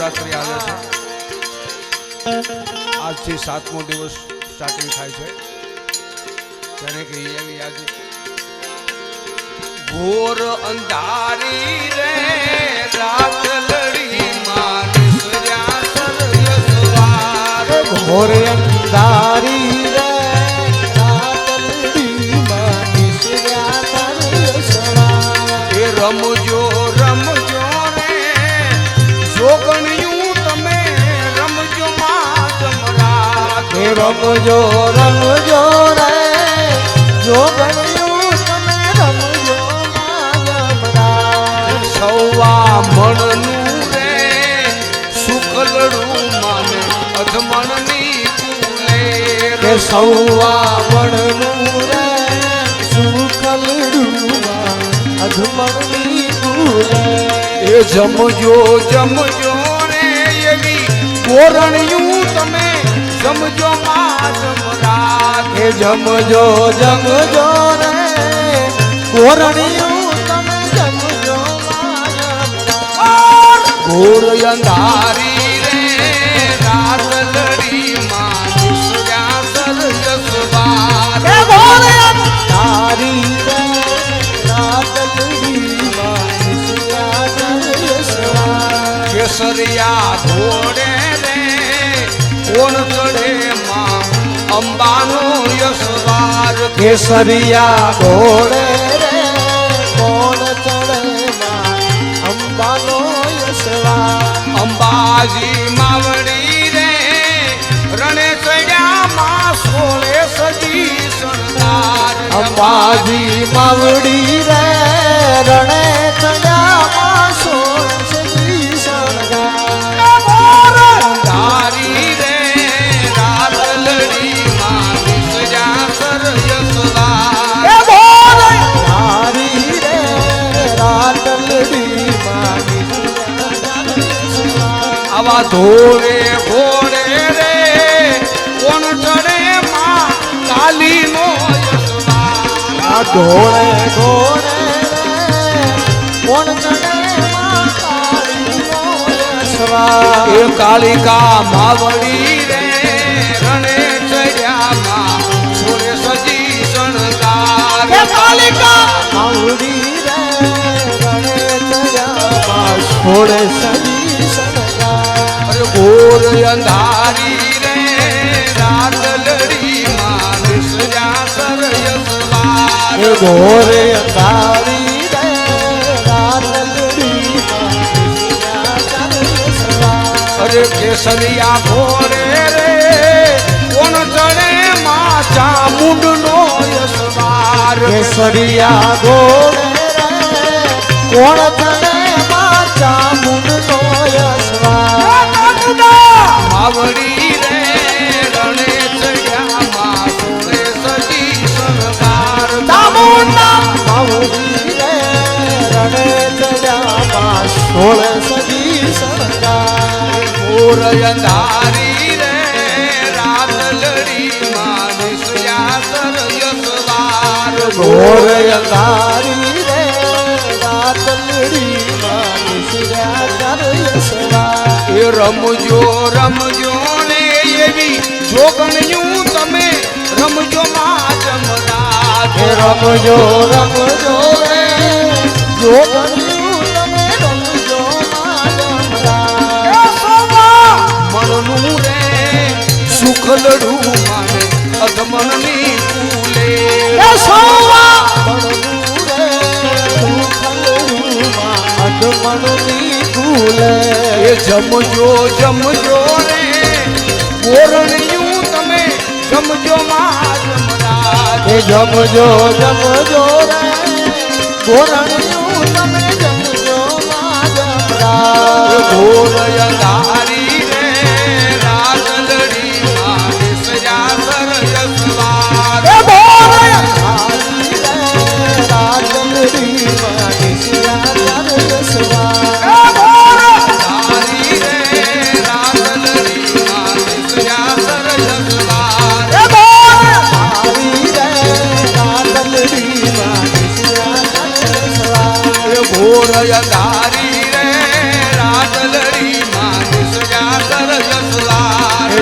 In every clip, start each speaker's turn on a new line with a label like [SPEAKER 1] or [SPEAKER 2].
[SPEAKER 1] નવરાત્રિ આવે છે. આજથી સાતમો દિવસ સ્ટાર્ટિંગ થાય છે. ત્યારે કે એવી આજે ઘોર અંધારી રે, રાત લડી માનસર્યા સરયસવાર
[SPEAKER 2] ઘોર અંધારી
[SPEAKER 1] રમજો રમજો રે.
[SPEAKER 2] જો ગણ્યું તમે રમજો
[SPEAKER 1] સૌવા મણનું રે સુખલડું માને અધમણની કુલે
[SPEAKER 2] કે સૌવા વણનું રે સુખલડુમાં અધમણની ભૂલે.
[SPEAKER 1] એ જમજો જમજો રે એવી કોરણિયું જમજો માં
[SPEAKER 2] એ જમજો જમજો રે કોરણિયું તમે જમજો.
[SPEAKER 1] ઘોર અંધારી રે રાત લડી માં સરયસવાર
[SPEAKER 2] તારી રે રાતલડીમાં નિસર્યા જરયસવા.
[SPEAKER 1] કેસરિયા ઘોડે કોણ ચડે માં. અંબાનો યશવાર
[SPEAKER 2] કેસરિયા ઘોડે રે કોણ ચડે માં. અંબાનો યશવાર
[SPEAKER 1] અંબાજી માવડી રે રણે ચડ્યા માં સોળે સજી શણગાર.
[SPEAKER 2] અંબાજી માવડી રે રણે
[SPEAKER 1] ધોળે ઘોડે રે કોણ ચડે માં કાલી નો
[SPEAKER 2] આ ઘોડે કોણ ચડે માં
[SPEAKER 1] કાલિકા માવડી રે રણે ચડ્યા માં સજી શણગાર.
[SPEAKER 2] માવડી રે રણે ચડ્યામાં છોડે સજી
[SPEAKER 1] ઘોર અંધારી રે રાત લડી માં નિસર્યા સરયસવાર
[SPEAKER 2] ઘોરે અંધારી રે રાતલડીમાં નિસર્યા
[SPEAKER 1] અરે કેસરિયા ભોરે રે કોણ ચડે માચા ચામુંડ નો યશવાર?
[SPEAKER 2] કેસરિયા ભોરે રે કોણ ચડે માં
[SPEAKER 1] માવડી રે રણે ચડ્યા માં સોળે સજી શણગાર
[SPEAKER 2] માવડી રે રણે ચડ્યામાં સોળ સજી શણગાર.
[SPEAKER 1] ઘોર અંધારી રે રાત લડી માં સર યસવાર
[SPEAKER 2] ઘોર અંધારી
[SPEAKER 1] રમજો રમજો ને એવી જોગણ્યું તમે રમજો માં જમરાજ
[SPEAKER 2] રમજો રમજો રે જો તમે રમજો માનવરા.
[SPEAKER 1] મનનું રે સુખ લડું માને અધમણની ફૂલે.
[SPEAKER 2] રે અધમણની ભૂલે.
[SPEAKER 1] એ જમજો જમજો રે કોરણિયું તમે જમજો માં જમરાજ
[SPEAKER 2] હે જમજો જમજો રે કોરણિયું તમે જમજો માનવરા.
[SPEAKER 1] ઘોર અંધારી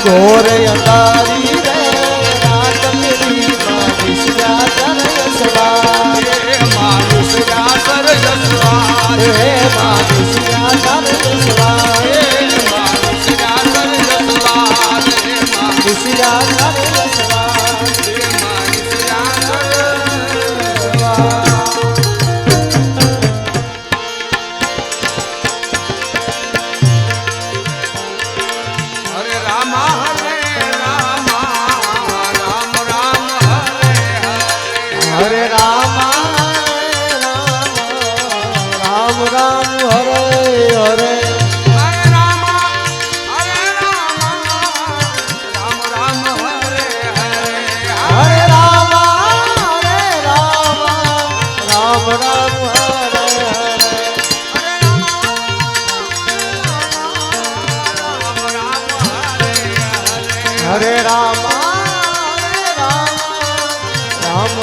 [SPEAKER 1] ઘોર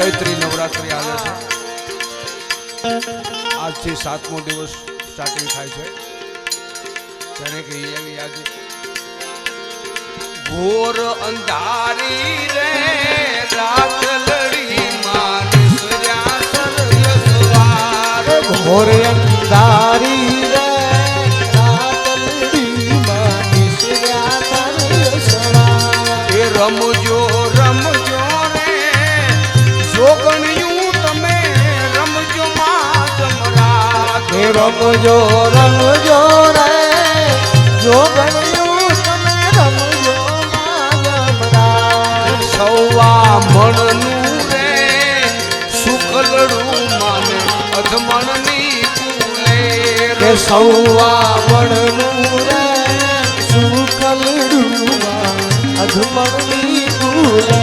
[SPEAKER 1] ચૈત્રી નવરાત્રિ આવે છે. આજથી સાતમો દિવસ સ્ટાર્ટિંગ થાય છે. જેને કે એવી આજે. ઘોર અંધારી રે, રાત લડી માનસર્યા સરયસવાર
[SPEAKER 2] ઘોર અંધારી
[SPEAKER 1] રમજો રમજો રે.
[SPEAKER 2] જો ગણ્યું તમે રમજો
[SPEAKER 1] સૌવા મણનું રે શુક્લડું માને અધમણની કુલે
[SPEAKER 2] સૌવા મણનું રે સુકલડુમાં અધમણની ભૂલે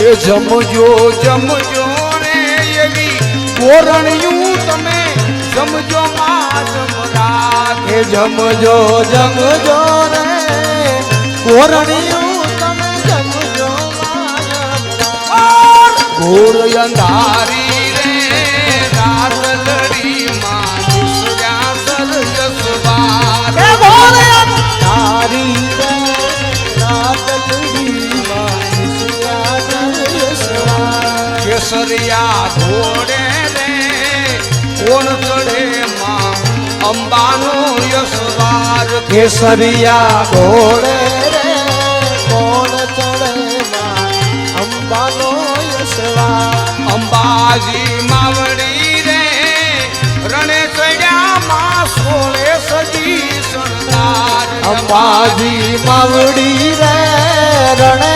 [SPEAKER 1] એ જમજો જમજો રે એવી કોરણ્યું તમે સમજો માં
[SPEAKER 2] એ જમજો જમજો રે. કોરણિયું તમે જમજો
[SPEAKER 1] ઘોર અંધારી રે રાત લડી માં
[SPEAKER 2] તારી
[SPEAKER 1] કેસરિયા ઘોડે રે કોણ ચડે અંબાનો યશવાર
[SPEAKER 2] કેસરિયા ઘોડે રે કોણ ચડે અંબાનો યશવાર
[SPEAKER 1] અંબાજી માવડી રે રણે ચડ્યા માં સોળે સજી શણગાર.
[SPEAKER 2] અંબાજી માવડી રે રણે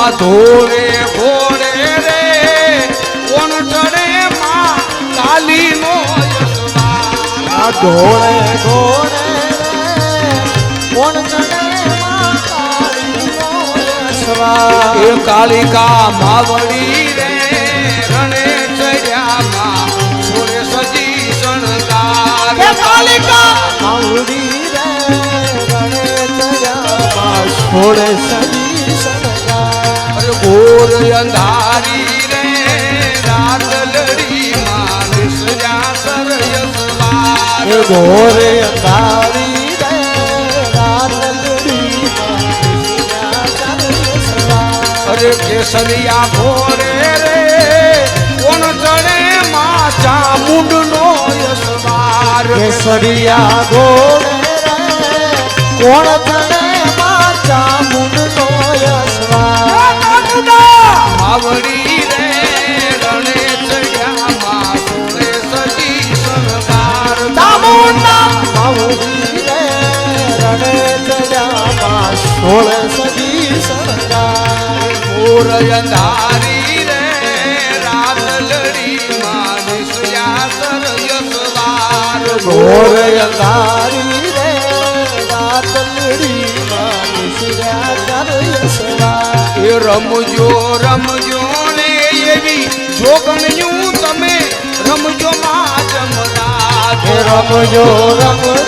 [SPEAKER 1] આવા ધોળે ઘોડે રે. કોણ ચડે માં કાલી નો
[SPEAKER 2] આ ઘોડે કોણ ચડે માં
[SPEAKER 1] એ કાલિકા માવડી રે રણે ચડ્યા માં. સોળે સજી શણગાર.
[SPEAKER 2] કાલિકા! માવડી રે રણે ચડ્યા છોડે સજી સણગાર
[SPEAKER 1] અરે ઘોર અંધારી રે રાત લડી માં
[SPEAKER 2] ઘોરે અંધારી રે ચારે સવાર.
[SPEAKER 1] અરે કેસરિયા ભોરે રે કોણ ચડે માચા ચામુંડ નો યશવાર
[SPEAKER 2] કેસરિયા ભોરે રે કોણ ચડે માં ચામુંડનો યશવાર
[SPEAKER 1] આવડી રે રણે ચડ્યા મોર રાત લડી માં નિશ્યા સર યશવાર
[SPEAKER 2] ઘોર અંધારી
[SPEAKER 1] રમજો રમજો ને એવી જોગણ્યું તમે. રમજો માં
[SPEAKER 2] રમજો રમજો